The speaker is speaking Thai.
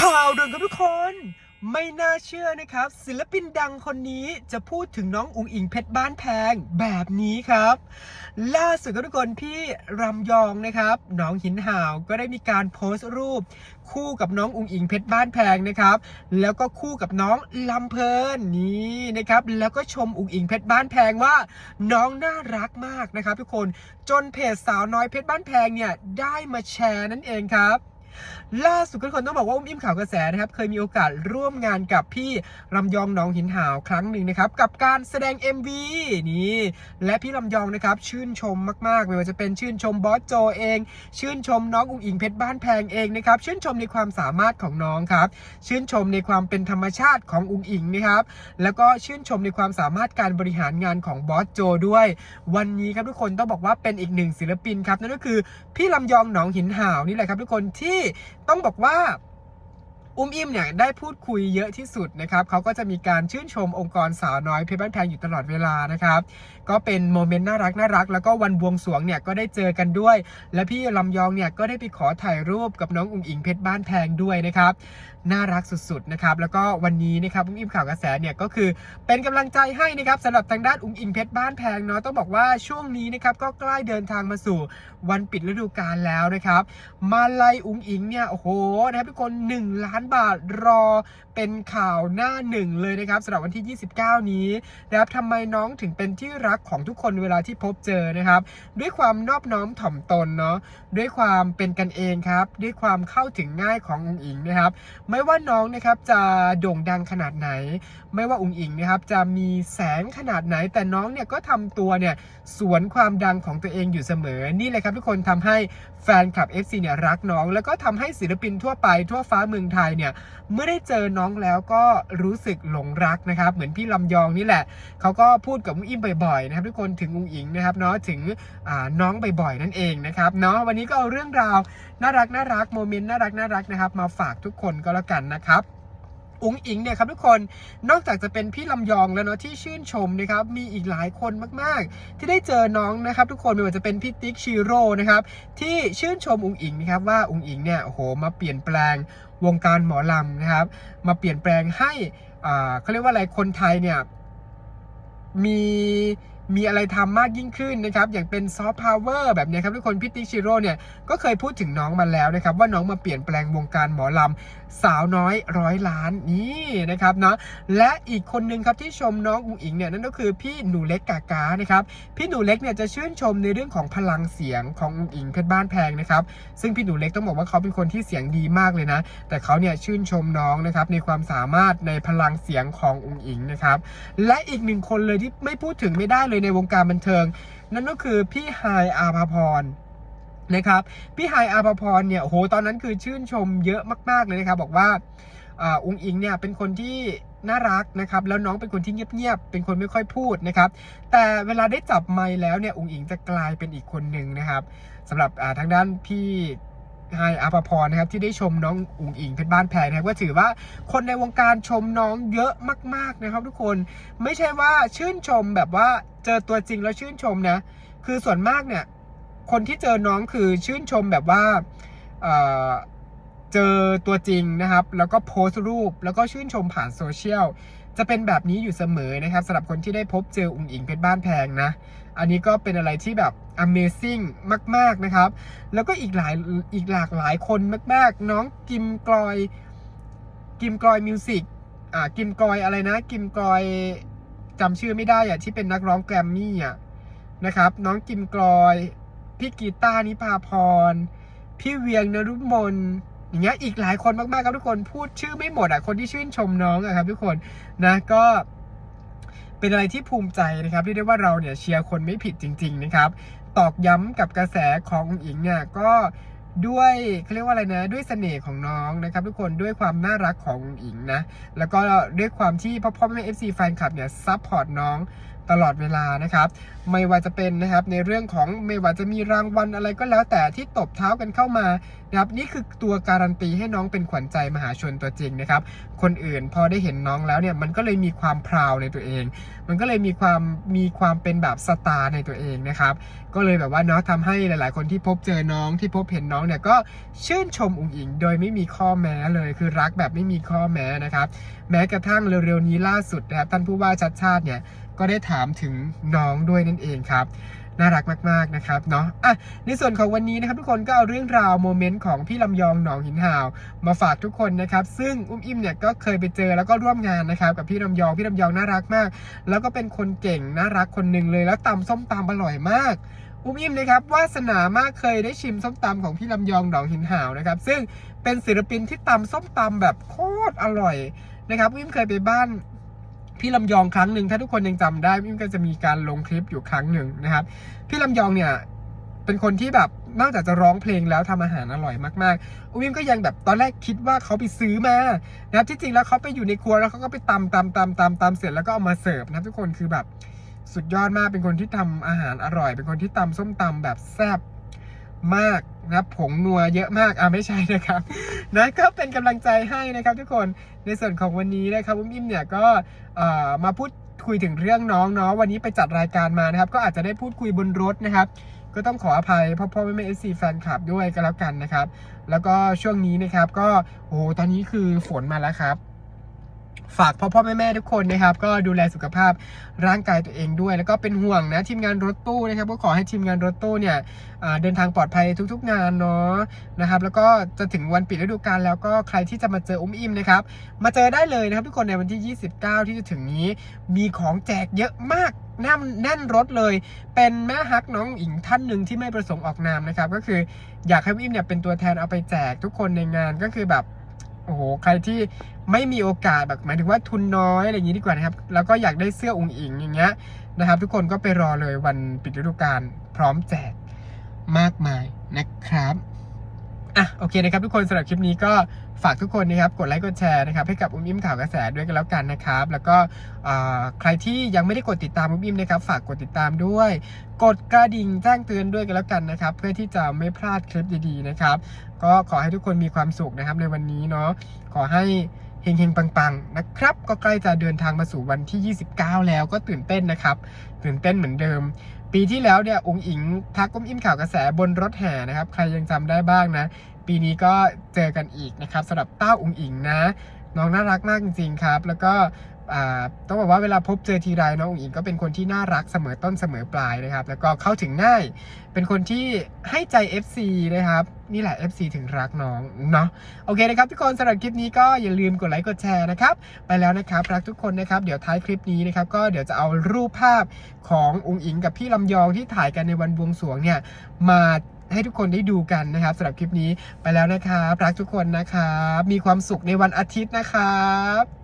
ข่าวด่วนครับทุกคน ไม่น่าเชื่อนะครับ ศิลปินดังคนนี้จะพูดถึงน้องอุ๋งอิงเพชรบ้านแพงแบบนี้ครับ ล่าสุดครับทุกคนพี่รำยองนะครับน้องหินห่าวก็ได้มีการโพสต์รูป คู่กับน้องอุ๋งอิงเพชรบ้านแพงนะครับ แล้วก็คู่กับน้องลำเพลินนี่นะครับ แล้วก็ชมอุ๋งอิงเพชรบ้านแพงว่า น้องน่ารักมากนะครับ ทุกคนจนเพจสาวน้อยเพชรบ้านแพงเนี่ยได้มาแชร์นั่นเองครับ ล่าสุดทุกคนต้องบอกว่าอุ้มอิ่มข่าวกระแสนะครับเคยมีโอกาสร่วมงานกับพี่ลำยองน้องหินหาวครั้งหนึ่งนะครับกับการแสดง MV นี่และพี่ลำยองนะครับชื่นชมมากๆไม่ว่าจะเป็นชื่นชมบอสโจเอง ชื่นชมน้องอุ๋งอิงเพชรบ้านแพงเองนะครับชื่นชมในความสามารถของน้องครับชื่นชมในความเป็นธรรมชาติของอุ๋งอิงนะครับแล้วก็ชื่นชมในความสามารถการบริหารงานของบอสโจด้วย วันนี้ครับทุกคนต้องบอกว่าเป็นอีกหนึ่งศิลปินครับนั่นก็คือพี่ลำยองหนองหินหาวนี่แหละครับทุกคนที่ต้องบอกว่า อุ้มอิ่มเนี่ยได้พูดคุยเยอะที่สุดนะครับเขาก็จะมีการชื่นชมองค์กรสาวน้อยเพชรบ้านแพงอยู่ตลอดเวลานะครับก็เป็นโมเมนต์น่ารักน่ารักแล้วก็วันบวงสรวงเนี่ยก็ได้เจอกันด้วย และพี่ลำยองเนี่ยก็ได้ไปขอถ่ายรูปกับน้องอุ๋งอิงเพชรบ้านแพงด้วยนะครับน่ารักสุดๆนะครับแล้วก็วันนี้นะครับอุ้มอิ่มข่าวกระแสเนี่ยก็คือเป็นกำลังใจให้นะครับสำหรับทางด้านอุ๋งอิงเพชรบ้านแพงเนาะต้องบอกว่าช่วงนี้นะครับก็ใกล้เดินทางมาสู่วันปิดฤดูกาลแล้วนะครับมาลัยอุ๋งอิงเนี่ยโอ้โหนะครับทุกคน1ล้านบาทรอเป็นข่าวหน้าหนึ่งเลยนะครับสำหรับวันที่ 29 นี้นะครับทำไมน้องถึงเป็นที่รักของทุกคนเวลาที่พบเจอนะครับ ด้วยความนอบน้อมถ่อมตนเนาะด้วยความเป็นกันเองครับ ด้วยความเข้าถึงง่ายของอุ๋งอิงนะครับ ไม่ว่าน้องนะครับจะโด่งดังขนาดไหน ไม่ว่าอุ๋งอิงนะครับจะมีแสงขนาดไหน แต่น้องเนี่ยก็ทำตัวเนี่ยสวนความดังของตัวเองอยู่เสมอนี่เลยครับทุกคนทำให้แฟนคลับ FC เนี่ยรักน้อง แล้วก็ทำให้ศิลปินทั่วไปทั่วฟ้าเมืองไทยเนี่ยเมื่อได้เจอน้องแล้วก็รู้สึกหลงรักนะครับ เหมือนพี่ลำยองนี่แหละเขาก็พูดกับอุ้งอิมบ่อยๆนะครับทุกคนถึงอุ้งอิงนะครับเนาะถึงน้องบ่อยๆนั่นเองนะครับเนาะวันนี้ก็เอาเรื่องราวน่ารักน่ารักโมเมนต์น่ารักน่ารักนะครับมาฝากทุกคนก็แล้วกันนะครับอุ๋งอิงเนี่ยครับทุกคนนอกจากจะเป็นพี่ลำยองแล้วเนาะที่ชื่นชมนะครับมีอีกหลายคนมากๆ ที่ได้เจอน้องนะครับ ทุกคนไม่ว่าจะเป็นพี่ติ๊กชิโร่นะครับที่ชื่นชมอุ๋งอิงนะครับว่าอุ๋งอิงเนี่ยโอ้โหมาเปลี่ยนแปลง วงการหมอลำนะครับ มาเปลี่ยนแปลงให้เขาเรียกว่าอะไรคนไทยเนี่ยมี มีอะไรทำมากยิ่งขึ้นนะครับอย่างเป็นซอฟต์พาวเวอร์แบบนี้ครับทุกคนพี่ติ๊กชิโร่เนี่ยก็เคยพูดถึงน้องมาแล้วนะครับว่าน้องมาเปลี่ยนแปลงวงการหมอลำสาวน้อยร้อยล้านนี่นะครับเนาะและอีกคนนึงครับที่ชมน้องอุ๋งอิงเนี่ยนั่นก็คือพี่หนูเล็กกากานะครับพี่หนูเล็กเนี่ยจะชื่นชมในเรื่องของพลังเสียงของอุ๋งอิงเพชรบ้านแพงนะครับซึ่งพี่หนูเล็กต้องบอกว่าเขาเป็นคนที่เสียงดีมากเลยนะ แต่เขาเนี่ยชื่นชมน้องนะครับในความสามารถในพลังเสียงของอุ๋งอิงนะครับและอีกหนึ่งคนเลยที่ไม่พูดถึงไม่ได้เลยในวงการบันเทิง นั่นก็คือพี่ไฮอาภาพรนะครับพี่ไฮายอาภพรเนี่ยโหตอนนั้นคือชื่นชมเยอะมาก ๆเลยนะครับ บอกว่าอ่าองอิงเนี่ยเป็นคนที่น่ารักนะครับแล้วน้องเป็นคนที่เงียบๆเป็นคนไม่ค่อยพูดนะครับ แต่เวลาได้จับไมค์แล้วเนี่ยอุงอิงจะกลายเป็นอีกคนหนึ่งนะครับสำหรับทางด้านพี่ ไฮายอาภพรนะครับที่ได้ชมน้องอุ๋งอิงเพชรบ้านแพงนะครับก็ถือว่าคนในวงการชมน้องเยอะมาก ๆนะครับทุกคนไม่ใช่ว่าชื่นชมแบบว่าเจอตัวจริงแล้วชื่นชมนะ คือส่วนมากเนี่ย คนที่เจอน้องคือชื่นชมแบบว่าเอ่อ เจอตัวจริงนะครับ แล้วก็โพสต์รูป แล้วก็ชื่นชมผ่านโซเชียลจะเป็นแบบนี้อยู่เสมอนะครับสำหรับคนที่ได้พบเจออุ๋งอิงเพชรบ้านแพงนะ อันนี้ก็เป็นอะไรที่แบบ Amazing มาก ๆ นะครับ แล้วก็อีกหลายอีกหลากหลายคนมาก ๆ น้องกิมกลอย กิมกลอยมิวสิกอ่ากิมกลอยอะไรนะ กิมกลอยจำชื่อไม่ได้อะที่เป็นนักร้องแกรมมี่อะนะครับ น้องกิมกลอย พี่กีตาร์นิพาพร พี่เวียงนรุมน อย่างเงี้ยอีกหลายคนมากๆครับทุกคนพูดชื่อไม่หมดอะคนที่ชื่นชมน้องอะครับทุกคนนะก็เป็นอะไรที่ภูมิใจนะครับที่ได้ว่าเราเนี่ยเชียร์คนไม่ผิดจริง ๆ นะครับ ตอกย้ำกับกระแสของอุ๋งอิงเนี่ยก็ด้วยเขาเรียกว่าอะไรนะด้วยเสน่ห์ของน้องนะครับ ทุกคนด้วยความน่ารักของอุ๋งอิงนะ แล้วก็ด้วยความที่พ่อพ่อแม่เอฟซีแฟนคลับเนี่ยซัพพอร์ตน้องตลอดเวลานะครับ ไม่ว่าจะเป็นนะครับในเรื่องของไม่ว่าจะมีรางวัลอะไรก็แล้วแต่ที่ตบเท้ากันเข้ามานะครับนี่คือตัวการันตีให้น้องเป็นขวัญใจมหาชนตัวจริงนะครับ คนอื่นพอได้เห็นน้องแล้วเนี่ยมันก็เลยมีความพราวในตัวเอง มันก็เลยมีความมีความเป็นแบบสตาร์ในตัวเองนะครับ ก็เลยแบบว่าเนาะทำให้หลาย ๆ คนที่พบเจอน้องที่พบเห็นน้องเนี่ยก็ชื่นชมอุ๋งอิง โดยไม่มีข้อแม้เลยคือรักแบบไม่มีข้อแม้นะครับ แม้กระทั่งเร็ว ๆ นี้ล่าสุดนะครับท่านผู้ว่าชัดชาติเนี่ยก็ได้ถามถึงน้องด้วยนั่นเองครับ น่ารักมาก ๆ นะครับเนาะอะในส่วนของวันนี้นะครับทุกคนก็เอาเรื่องราวโมเมนต์ของพี่ลำยองหนองหินหาว มาฝากทุกคนนะครับ ซึ่งอุ้มอิ่มเนี่ยก็เคยไปเจอแล้วก็ร่วมงานนะครับกับพี่ลำยองพี่ลำยองน่ารักมาก แล้วก็เป็นคนเก่งน่ารักคนหนึ่งเลย แล้วตำส้มตำอร่อยมากอุ้มอิ่มนะครับวาสนามากเคยได้ชิมส้มตำของพี่ลำยองหนองหินหาวนะครับ ซึ่งเป็นศิลปินที่ตำส้มตำแบบโคตรอร่อยนะครับอุ้มเคยไปบ้าน พี่ลำยองครั้งหนึ่งถ้าทุกคนยังจำได้พี่ก็จะมีการลงคลิปอยู่ครั้งหนึ่งนะครับ พี่ลำยองเนี่ยเป็นคนที่แบบนอกจากจะร้องเพลงแล้วทำอาหารอร่อยมากๆอุ้มก็ยังแบบตอนแรกคิดว่าเขาไปซื้อมานะครับที่จริงแล้วเขาไปอยู่ในครัวแล้วเขาก็ไปตำตำตำตำตำเสร็จแล้วก็เอามาเสิร์ฟนะครับทุกคนคือแบบสุดยอดมากเป็นคนที่ทำอาหารอร่อย เป็นคนที่ตำส้มตำแบบแซ่บ มากนะครับผงนัวเยอะมากอะไม่ใช่นะครับนะก็เป็นกำลังใจให้นะครับทุกคนในส่วนของวันนี้นะครับอุ้มอิ่มเนี่ยก็มาพูดคุยถึงเรื่องน้องเนาะวันนี้ไปจัดรายการมานะครับ ก็อาจจะได้พูดคุยบนรถนะครับ ก็ต้องขออภัยพ่อพ่อแม่แม่เอซีแฟนคลับด้วยก็แล้วกันนะครับ แล้วก็ช่วงนี้นะครับก็โอ้ตอนนี้คือฝนมาแล้วครับ ฝากพ่อพ่อแม่แม่ทุกคนนะครับ ก็ดูแลสุขภาพร่างกายตัวเองด้วย แล้วก็เป็นห่วงนะทีมงานรถตู้นะครับ ก็ขอให้ทีมงานรถตู้เนี่ยเดินทางปลอดภัยทุก ๆ งานเนาะนะครับ แล้วก็จะถึงวันปิดฤดูกาลแล้วก็ใครที่จะมาเจออุ้มอิ่มนะครับ มาเจอได้เลยนะครับ ทุกคนในวันที่ 29 ที่จะถึงนี้ มีของแจกเยอะมากแน่นแน่นรถเลย เป็นแม่ฮักน้องอิงท่านหนึ่งที่ไม่ประสงค์ออกนามนะครับ ก็คืออยากให้อิ่มเนี่ยเป็นตัวแทนเอาไปแจกทุกคนในงานก็คือแบบ โอ้โห ใครที่ไม่มีโอกาสแบบหมายถึงว่าทุนน้อยอะไรอย่างนี้ดีกว่านะครับ แล้วก็อยากได้เสื้อองค์อิงอย่างเงี้ยนะครับ ทุกคนก็ไปรอเลยวันปิดฤดูกาลพร้อมแจกมากมายนะครับ อะโอเคนะครับทุกคนสำหรับคลิปนี้ก็ฝากทุกคนนะครับกดไลค์กดแชร์นะครับให้กับอุ้มอิ่มข่าวกระแสด้วยกันแล้วกันนะครับ แล้วก็ใครที่ยังไม่ได้กดติดตามอุ้มอิ่มนะครับ ฝากกดติดตามด้วย กดกระดิ่งแจ้งเตือนด้วยกันแล้วกันนะครับ เพื่อที่จะไม่พลาดคลิปดีๆนะครับ ก็ขอให้ทุกคนมีความสุขนะครับในวันนี้เนาะขอให้เฮงๆ ปังๆ นะครับ ก็ใกล้จะเดินทางมาสู่วันที่ 29 แล้วก็ตื่นเต้นนะครับ ตื่นเต้นเหมือนเดิม ปีที่แล้วเนี่ยองค์อิงทักก้มอิ่มข่าวกระแสบนรถแห่นะครับ ใครยังจำได้บ้างนะ ปีนี้ก็เจอกันอีกนะครับสำหรับเต้าองค์อิงนะ น้องน่ารักมากจริงๆครับ แล้วก็ต้องบอกว่าเวลาพบเจอทีไรน้องอุ๋งอิงก็เป็นคนที่น่ารักเสมอต้นเสมอปลายนะครับ แล้วก็เข้าถึงง่าย เป็นคนที่ให้ใจ FC นะครับ นี่แหละ FC ถึงรักน้องเนาะโอเคนะครับทุกคนสำหรับคลิปนี้ก็อย่าลืมกดไลค์กดแชร์นะครับ ไปแล้วนะครับรักทุกคนนะครับ เดี๋ยวท้ายคลิปนี้นะครับ ก็เดี๋ยวจะเอารูปภาพของอุ๋งอิงกับพี่ลำยองที่ถ่ายกันในวันบวงสรวงเนี่ยมา ให้ทุกคนได้ดูกันนะครับสำหรับคลิปนี้ไปแล้วนะครับรักทุกคนนะครับ มีความสุขในวันอาทิตย์นะครับ